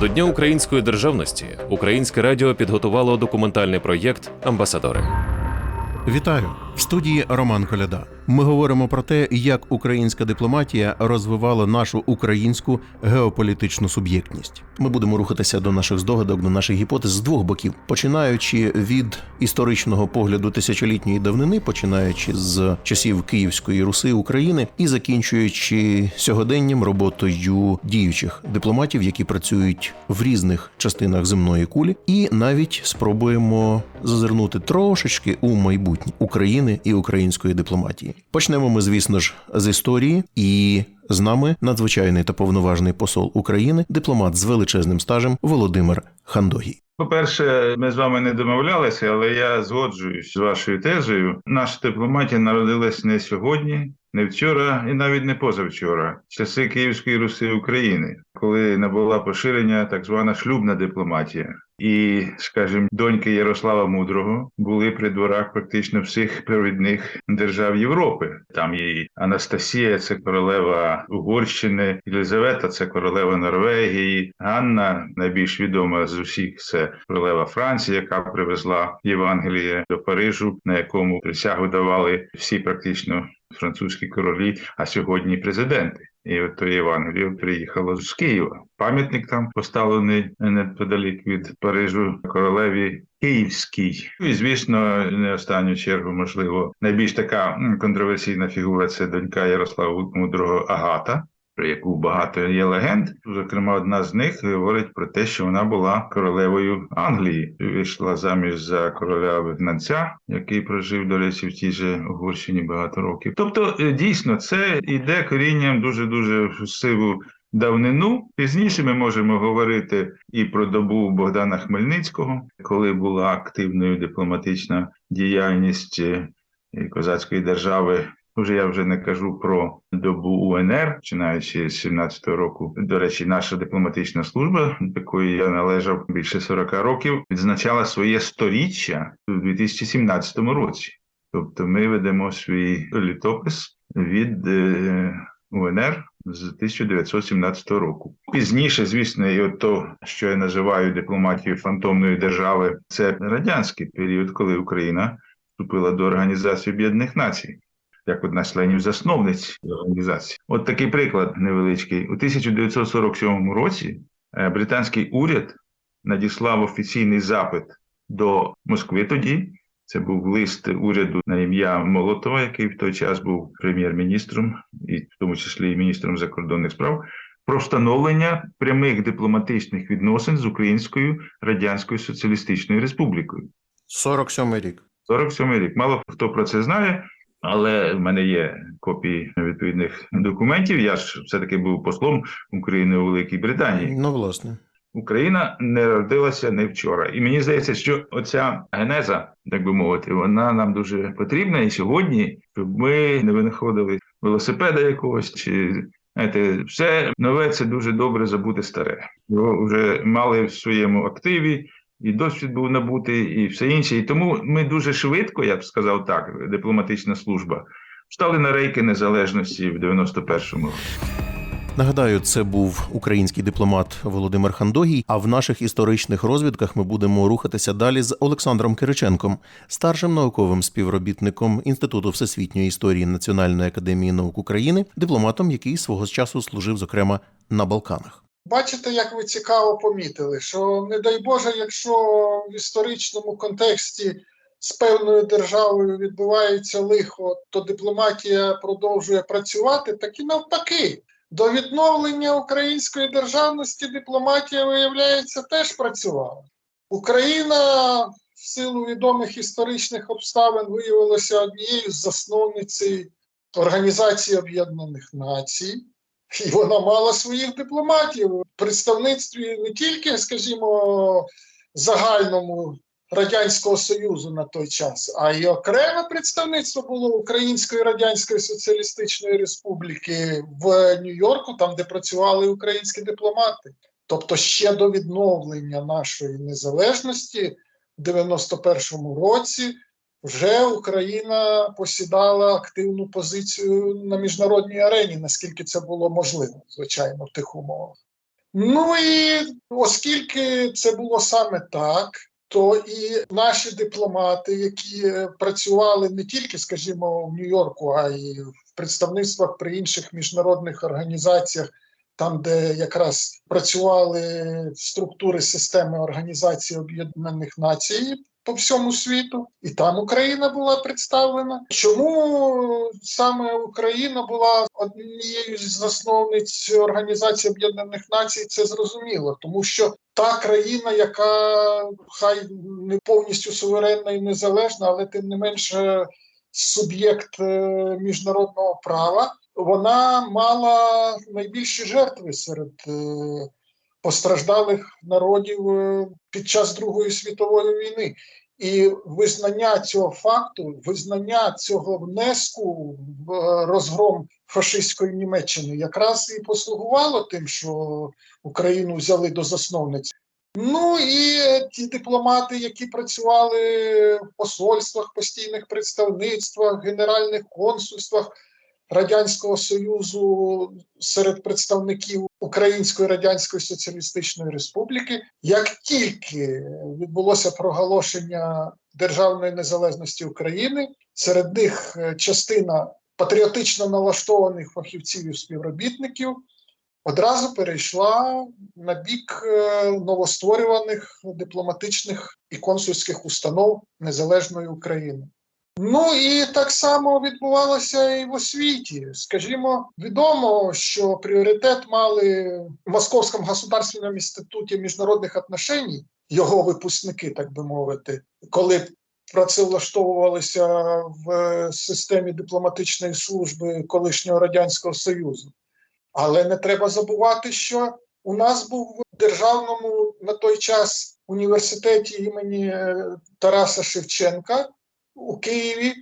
До Дня української державності Українське радіо підготувало документальний проєкт Амбасадори. Вітаю в студії Роман Коляда. Ми говоримо про те, як українська дипломатія розвивала нашу українську геополітичну суб'єктність. Ми будемо рухатися до наших здогадок, до наших гіпотез з двох боків, починаючи від історичного погляду тисячолітньої давнини, починаючи з часів Київської Руси України і закінчуючи сьогоденням роботою діючих дипломатів, які працюють в різних частинах земної кулі, і навіть спробуємо зазирнути трошечки у майбутнє України і української дипломатії. Почнемо ми, звісно ж, з історії, і з нами надзвичайний та повноважний посол України, дипломат з величезним стажем Володимир Хандогій. По-перше, ми з вами не домовлялися, але я згоджуюсь з вашою тезою. Наша дипломатія народилась не сьогодні, не вчора і навіть не позавчора, часи Київської Руси України, коли набула поширення так звана шлюбна дипломатія. І, скажімо, доньки Ярослава Мудрого були при дворах практично всіх провідних держав Європи. Там і Анастасія, це королева Угорщини, Єлизавета це королева Норвегії, Ганна, найбільш відома з усіх, це королева Франції, яка привезла Євангеліє до Парижу, на якому присягу давали всі практично французькі королі, а сьогодні президенти. І от то Євангеліє приїхало з Києва. Пам'ятник там поставлений неподалік від Парижу королеві Київській. І звісно, не останню чергу, можливо, найбільш така контроверсійна фігура це донька Ярослава Мудрого Агата. Про яку багато є легенд, зокрема, одна з них говорить про те, що вона була королевою Англії, вийшла заміж за короля вигнанця, який прожив, до речі, в тій же Угорщині багато років. Тобто, е, дійсно, це йде корінням дуже дуже сиву давнину. Пізніше ми можемо говорити і про добу Богдана Хмельницького, коли була активною дипломатична діяльність е, козацької держави. Вже я вже не кажу про добу УНР, починаючи з 17-го року. До речі, наша дипломатична служба, до якої я належав більше 40 років, відзначала своє сторіччя у 2017 році. Тобто, ми ведемо свій літопис від е, УНР з 1917 року. Пізніше, звісно, і от то, що я називаю дипломатією фантомної держави, це радянський період, коли Україна вступила до Організації Об'єднаних Націй як одна з членів засновниць організації. От такий приклад невеличкий. У 1947 році е, британський уряд надіслав офіційний запит до Москви тоді. Це був лист уряду на ім'я Молотова, який в той час був прем'єр-міністром, і в тому числі і міністром закордонних справ, про встановлення прямих дипломатичних відносин з Українською Радянською Соціалістичною Республікою. 47 рік. 47 рік. Мало хто про це знає. Але в мене є копії відповідних документів. Я ж все-таки був послом України у Великій Британії. Ну, власне. Україна не родилася не вчора, і мені здається, що оця генеза, так би мовити, вона нам дуже потрібна. І сьогодні, щоб ми не винаходили велосипеда якогось чи знаєте, все нове це дуже добре забути старе. Його вже мали в своєму активі і досвід був набутий, і все інше. І тому ми дуже швидко, я б сказав так, дипломатична служба, стали на рейки незалежності в 91-му році. Нагадаю, це був український дипломат Володимир Хандогій. А в наших історичних розвідках ми будемо рухатися далі з Олександром Кириченком, старшим науковим співробітником Інституту всесвітньої історії Національної академії наук України, дипломатом, який свого часу служив, зокрема, на Балканах. Бачите, як ви цікаво помітили, що не дай Боже, якщо в історичному контексті з певною державою відбувається лихо, то дипломатія продовжує працювати, так і навпаки. До відновлення української державності дипломатія, виявляється, теж працювала. Україна в силу відомих історичних обставин виявилася однією з засновниць Організації Об'єднаних Націй. І вона мала своїх дипломатів в представництві не тільки, скажімо, загальному Радянського Союзу на той час, а й окреме представництво було Української Радянської Соціалістичної Республіки в Нью-Йорку, там, де працювали українські дипломати. Тобто ще до відновлення нашої незалежності в 91-му році вже Україна посідала активну позицію на міжнародній арені, наскільки це було можливо, звичайно, в тих умовах. Ну і оскільки це було саме так, то і наші дипломати, які працювали не тільки, скажімо, в Нью-Йорку, а й в представництвах при інших міжнародних організаціях, там, де якраз працювали структури системи Організації Об'єднаних Націй по всьому світу, і там Україна була представлена. Чому саме Україна була однією з засновниць Організації Об'єднаних Націй? Це зрозуміло, тому що та країна, яка хай не повністю суверенна і незалежна, але тим не менше суб'єкт е, міжнародного права, вона мала найбільші жертви серед е, постраждалих народів е, під час Другої світової війни. І визнання цього факту, визнання цього внеску в е, розгром фашистської Німеччини якраз і послугувало тим, що Україну взяли до засновниці. Ну і ті дипломати, які працювали в посольствах, постійних представництвах, генеральних консульствах Радянського Союзу серед представників Української Радянської Соціалістичної Республіки, як тільки відбулося проголошення державної незалежності України, серед них е, частина патріотично налаштованих фахівців і співробітників одразу перейшла на бік е, новостворюваних дипломатичних і консульських установ Незалежної України. Ну і так само відбувалося і в освіті. Скажімо, відомо, що пріоритет мали в Московському государственному інституті міжнародних отношень, його випускники, так би мовити, коли працевлаштовувалися в системі дипломатичної служби колишнього радянського союзу. Але не треба забувати, що у нас був в державному на той час університеті імені е, Тараса Шевченка у Києві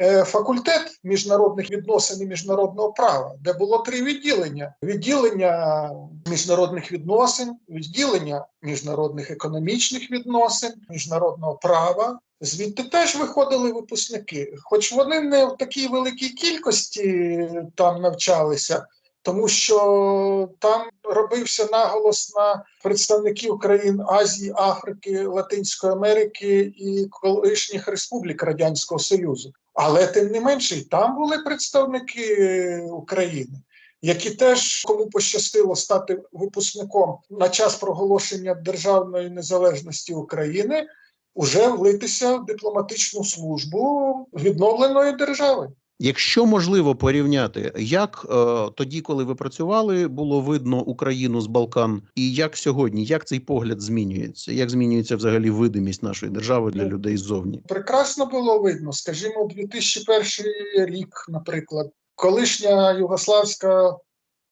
е, факультет міжнародних відносин і міжнародного права, де було три відділення: відділення міжнародних відносин, відділення міжнародних економічних відносин, міжнародного права. Звідти теж виходили випускники, хоч вони не в такій великій кількості там навчалися, тому що там робився наголос на представників країн Азії, Африки, Латинської Америки і колишніх республік Радянського Союзу. Але тим не менше, і там були представники України, які теж кому пощастило стати випускником на час проголошення державної незалежності України, уже влитися в дипломатичну службу відновленої держави. Якщо можливо порівняти, як е, тоді, коли ви працювали, було видно Україну з Балкан, і як сьогодні, як цей погляд змінюється? Як змінюється взагалі видимість нашої держави для Ну, людей ззовні? прекрасно було видно, скажімо, 2001 рік, наприклад, колишня Югославська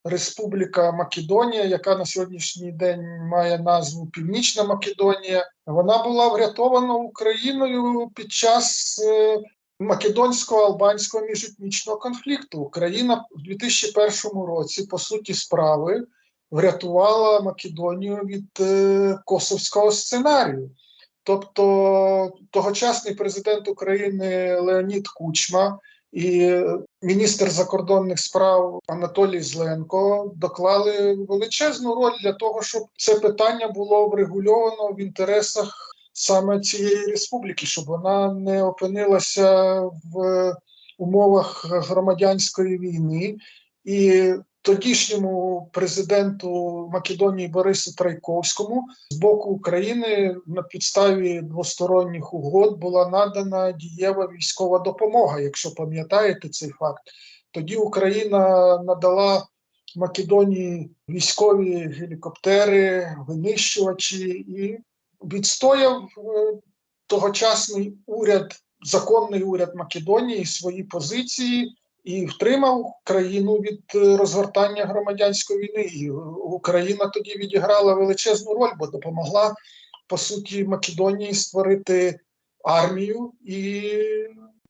Республіка Македонія, яка на сьогоднішній день має назву Північна Македонія, вона була врятована Україною під час македонсько-албанського міжетнічного конфлікту. Україна в 2001 році, по суті, справи врятувала Македонію від е, косовського сценарію. Тобто тогочасний президент України Леонід Кучма і міністр закордонних справ Анатолій Зленко доклали величезну роль для того, щоб це питання було врегульовано в інтересах саме цієї республіки, щоб вона не опинилася в умовах громадянської війни. І тодішньому президенту Македонії Борису Трайковському з боку України на підставі двосторонніх угод була надана дієва військова допомога. Якщо пам'ятаєте цей факт, тоді Україна надала Македонії військові гелікоптери, винищувачі і відстояв е, тогочасний уряд, законний уряд Македонії свої позиції і втримав країну від е, розгортання громадянської війни. І Україна тоді відіграла величезну роль, бо допомогла по суті Македонії створити армію і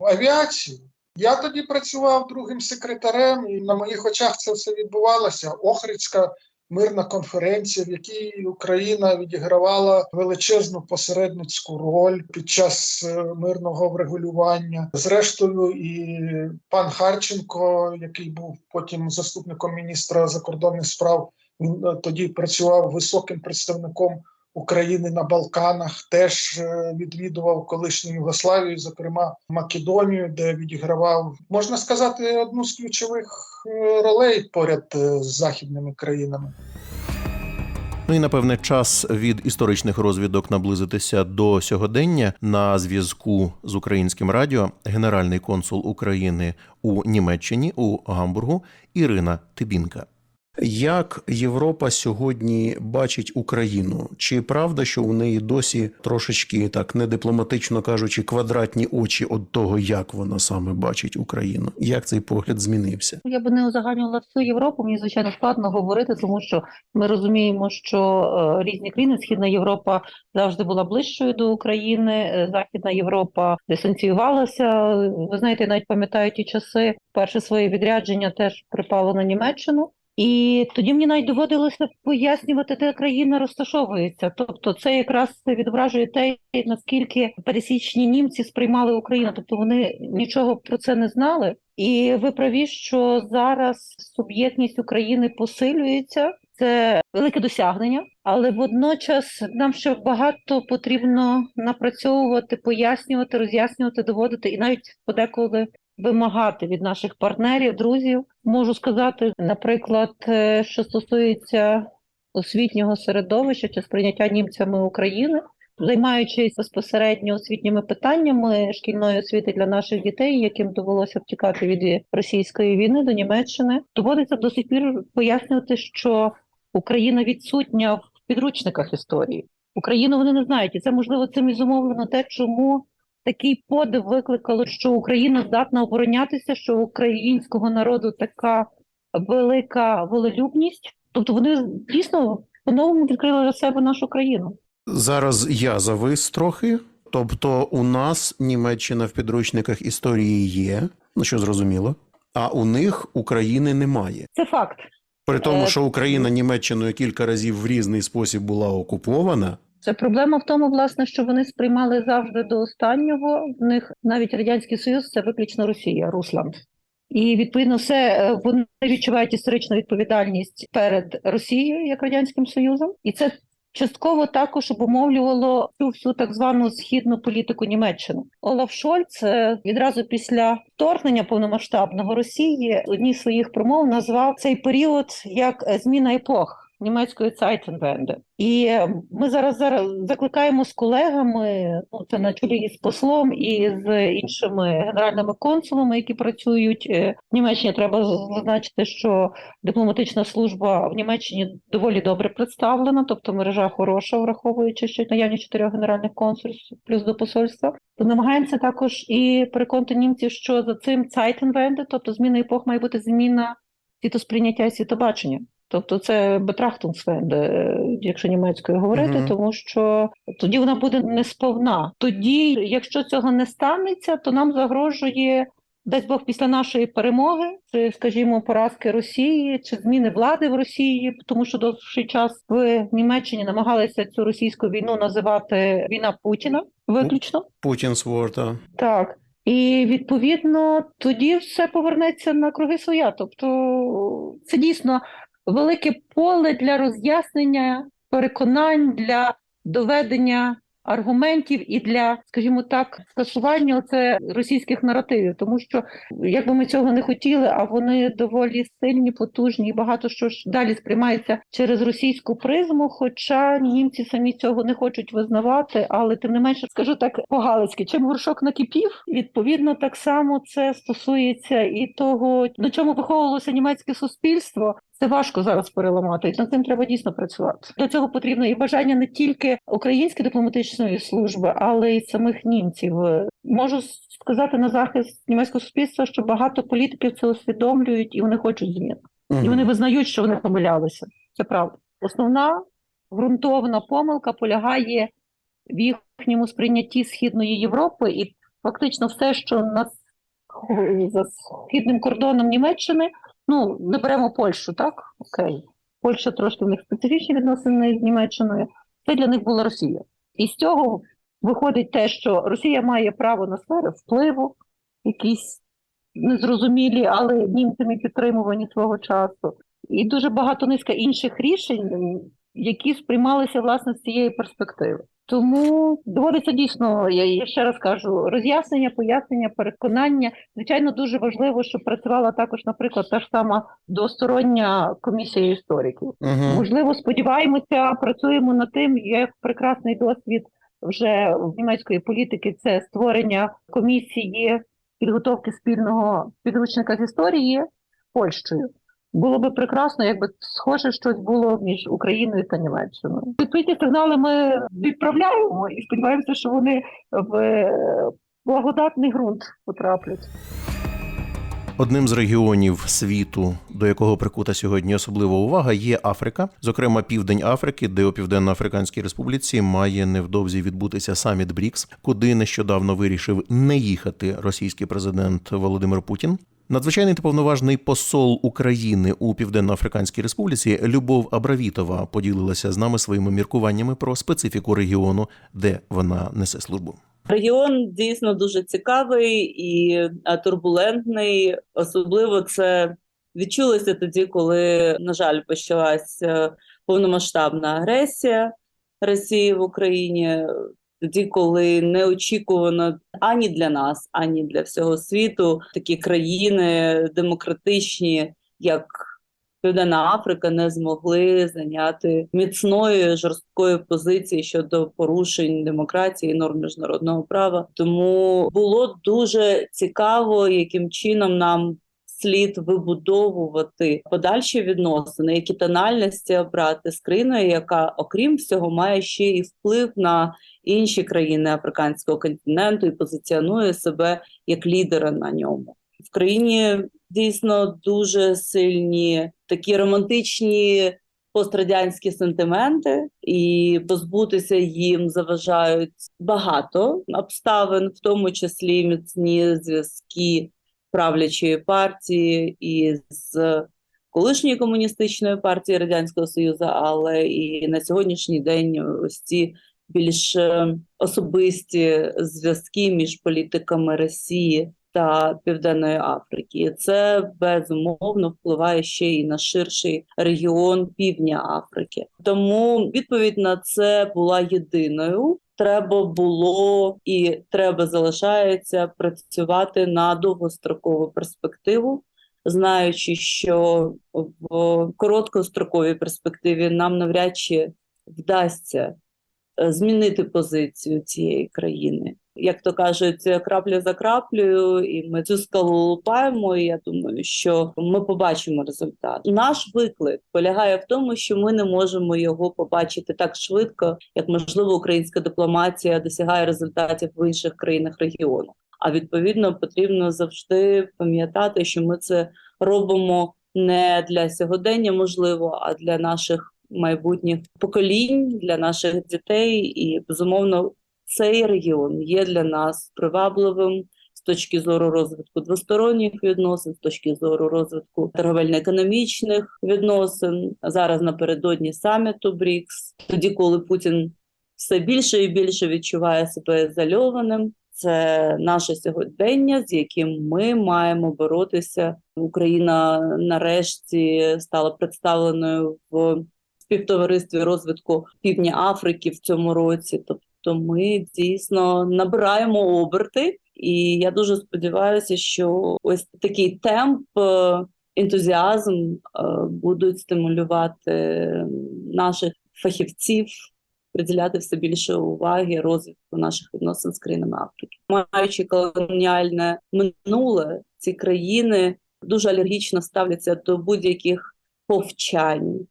авіацію. Я тоді працював другим секретарем, і на моїх очах це все відбувалося. Охридська мирна конференція, в якій Україна відігравала величезну посередницьку роль під час е, мирного врегулювання. Зрештою, і пан Харченко, який був потім заступником міністра закордонних справ Він е, тоді працював високим представником України на Балканах, теж е, відвідував колишню Югославію, зокрема Македонію, де відігравав, можна сказати, одну з ключових ролей поряд е, з західними країнами. Ну і напевне час від історичних розвідок наблизитися до сьогодення на зв'язку з українським радіо. Генеральний консул України у Німеччині у Гамбургу Ірина Тибінка. Як Європа сьогодні бачить Україну? Чи правда, що у неї досі трошечки так недипломатично кажучи, квадратні очі від того, як вона саме бачить Україну? Як цей погляд змінився? Я би не узагальнювала всю Європу. Мені звичайно складно говорити, тому що ми розуміємо, що е, різні країни, Східна Європа завжди була ближчою до України, е, Західна Європа дистанціювалася. Ви знаєте, навіть пам'ятаю ті часи. Перше своє відрядження теж припало на Німеччину. І тоді мені навіть доводилося пояснювати, де країна розташовується. Тобто, це якраз відображує те, наскільки пересічні німці сприймали Україну. Тобто вони нічого про це не знали. І ви праві, що зараз суб'єктність України посилюється. Це велике досягнення, але водночас нам ще багато потрібно напрацьовувати, пояснювати, роз'яснювати, доводити і навіть подеколи вимагати від наших партнерів, друзів. Можу сказати, наприклад, е, що стосується освітнього середовища чи сприйняття німцями України, займаючись безпосередньо освітніми питаннями шкільної освіти для наших дітей, яким довелося втікати від російської війни до Німеччини, доводиться до сих пір пояснювати, що Україна відсутня в підручниках історії. Україну вони не знають, і це можливо цим і зумовлено те, чому такий подив викликало, що Україна здатна оборонятися, що українського народу така велика волелюбність. Тобто вони дійсно по-новому відкрили для себе нашу країну. Зараз я завис трохи. Тобто, у нас Німеччина в підручниках історії є, ну що зрозуміло, а у них України немає. Це факт. При тому, Е, що Україна Німеччиною кілька разів в різний спосіб була окупована. Це проблема в тому, власне, що вони сприймали завжди до останнього. В них навіть радянський союз це виключно Росія, Русланд. І відповідно все е, вони відчувають історичну відповідальність перед Росією як радянським союзом, і це частково також обумовлювало цю всю так звану східну політику Німеччини. Олаф Шольц е, відразу після вторгнення повномасштабного Росії одній з своїх промов назвав цей період як зміна епох. Німецької Zeitenwende. І е, ми зараз зараз закликаємо з колегами, ну це на чолі з послом і з іншими генеральними консулами, які працюють Е, в Німеччині. Треба зазначити, що дипломатична служба в Німеччині доволі добре представлена, тобто мережа хороша, враховуючи, що наявність чотирьох генеральних консульств плюс до посольства. То намагаємося також і переконати німців, що за цим Zeitenwende, тобто зміна епох, має бути зміна світосприйняття і світобачення. Тобто це Betrachtungswende, якщо німецькою говорити, Мгм. тому що тоді вона буде не сповна. Тоді, якщо цього не станеться, то нам загрожує дасть Бог після нашої перемоги, це, скажімо, поразки Росії чи зміни влади в Росії, тому що довший час в Німеччині намагалися цю російську війну називати війна Путіна виключно. Путін's War. Так. І відповідно тоді все повернеться на круги своя. Тобто це дійсно велике поле для роз'яснення переконань, для доведення аргументів і для, скажімо так, скасування оце російських наративів, тому що як би ми цього не хотіли, а вони доволі сильні, потужні, і багато що ж далі сприймається через російську призму. Хоча німці самі цього не хочуть визнавати, але тим не менше скажу так по-галицьки, чим горшок накипів, відповідно так само це стосується і того, на чому виховувалося німецьке суспільство. Це важко зараз переламати, над цим треба дійсно працювати. До цього потрібно і бажання не тільки української дипломатичної служби, але й самих німців. Можу сказати на захист німецького суспільства, що багато політиків це усвідомлюють і вони хочуть змін. І вони визнають, що вони помилялися. Це правда. Основна ґрунтовна помилка полягає в їхньому сприйнятті Східної Європи, і фактично все, що на за східним кордоном Німеччини, ну не беремо Польщу, так? Окей. Польща трошки в них специфічні відносини з Німеччиною. Це для них була Росія. І з цього виходить те, що Росія має право на сфери впливу, якісь незрозумілі, але німцями підтримувані свого часу. і дуже багато низка інших рішень, які сприймалися власне з цієї перспективи. Тому доводиться дійсно, я, ще раз кажу, роз'яснення, пояснення, переконання. Звичайно, дуже важливо, щоб працювала також, наприклад, та ж сама двостороння комісія істориків. Угу. Можливо, сподіваємося, працюємо над тим, як прекрасний досвід вже в німецької політики це створення комісії підготовки спільного підручника з історії з Польщею. Було би прекрасно, якби схоже щось було між Україною та Німеччиною. Відповідні сигнали ми відправляємо і сподіваємося, що вони в е, благодатний ґрунт потраплять. Одним з регіонів світу, до якого прикута сьогодні особлива увага, є Африка, зокрема Південь Африки, де у Південно-Африканській Республіці має невдовзі відбутися саміт БРІКС, куди нещодавно вирішив не їхати російський президент Володимир Путін. Надзвичайний та повноважний посол України у Південно-Африканській Республіці Любов Абравітова поділилася з нами своїми міркуваннями про специфіку регіону, де вона несе службу. Регіон дійсно дуже цікавий і е, турбулентний. Особливо це відчулося тоді, коли, на жаль, почалася повномасштабна агресія Росії в Україні. Тоді, коли неочікувано ані для нас, ані для всього світу такі країни демократичні, як Південна Африка, не змогли зайняти міцної жорсткої позиції щодо порушень демократії норм міжнародного права. Тому було дуже цікаво, яким чином нам слід вибудовувати подальші відносини, які тональності обрати з країною, яка, окрім всього, має ще і вплив на інші країни африканського континенту і позиціонує себе як лідера на ньому. В країні дійсно дуже сильні такі романтичні пострадянські сентименти, і позбутися їм заважають багато обставин, в тому числі міцні зв'язки правлячої партії і з колишньої комуністичної партії Радянського Союзу, але і на сьогоднішній день ось ці більш е, особисті зв'язки між політиками Росії та Південної Африки. І це безумовно впливає ще й на ширший регіон Півдня Африки. Тому відповідь на це була єдиною. Треба було і треба залишається працювати на довгострокову перспективу, знаючи, що в короткостроковій перспективі нам навряд чи вдасться е, змінити позицію цієї країни. Як то кажуть, крапля за краплею, і ми цю скалу лупаємо. І я думаю, що ми побачимо результат. Наш виклик полягає в тому, що ми не можемо його побачити так швидко, як можливо українська дипломатія досягає результатів в інших країнах регіону. А відповідно потрібно завжди пам'ятати, що ми це робимо не для сьогодення, можливо, а для наших майбутніх поколінь, для наших дітей, і безумовно цей регіон є для нас привабливим з точки зору розвитку двосторонніх відносин, з точки зору розвитку торговельно-економічних відносин. Зараз напередодні саміту БРІКС, тоді, коли Путін все більше і більше відчуває себе ізольованим. Це наше сьогодення, з яким ми маємо боротися. Україна нарешті стала представленою в співтоваристві розвитку Півдня Африки в цьому році. Тобто, ми дійсно набираємо оберти, і я дуже сподіваюся, що ось такий темп, е, ентузіазм е, будуть стимулювати наших фахівців. Приділяти все більше уваги розвитку наших відносин з країнами Африки, маючи колоніальне минуле, ці країни дуже алергічно ставляться до будь-яких повчань,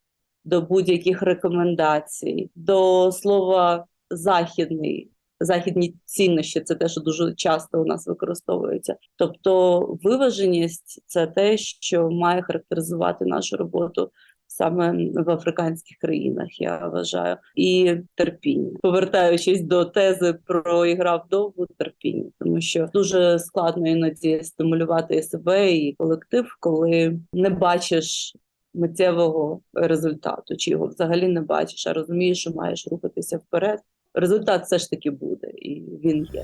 до будь-яких рекомендацій, до слова західний, західні цінності це те, що дуже часто у нас використовується. Тобто, виваженість це те, що має характеризувати нашу роботу саме в африканських країнах, я вважаю, і терпіння, повертаючись до тези про ігра в довгу терпіння, тому що дуже складно іноді стимулювати себе і колектив, коли не бачиш миттєвого результату, чи його взагалі не бачиш, а розумієш, що маєш рухатися вперед. Результат все ж таки буде, і він є.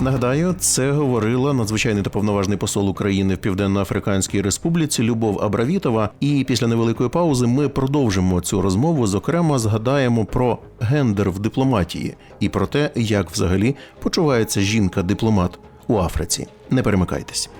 Нагадаю, це говорила надзвичайний та повноважний посол України в Південно-Африканській Республіці Любов Абравітова. І після невеликої паузи ми продовжимо цю розмову. Зокрема, згадаємо про гендер в дипломатії і про те, як взагалі почувається жінка-дипломат у Африці. Не перемикайтесь.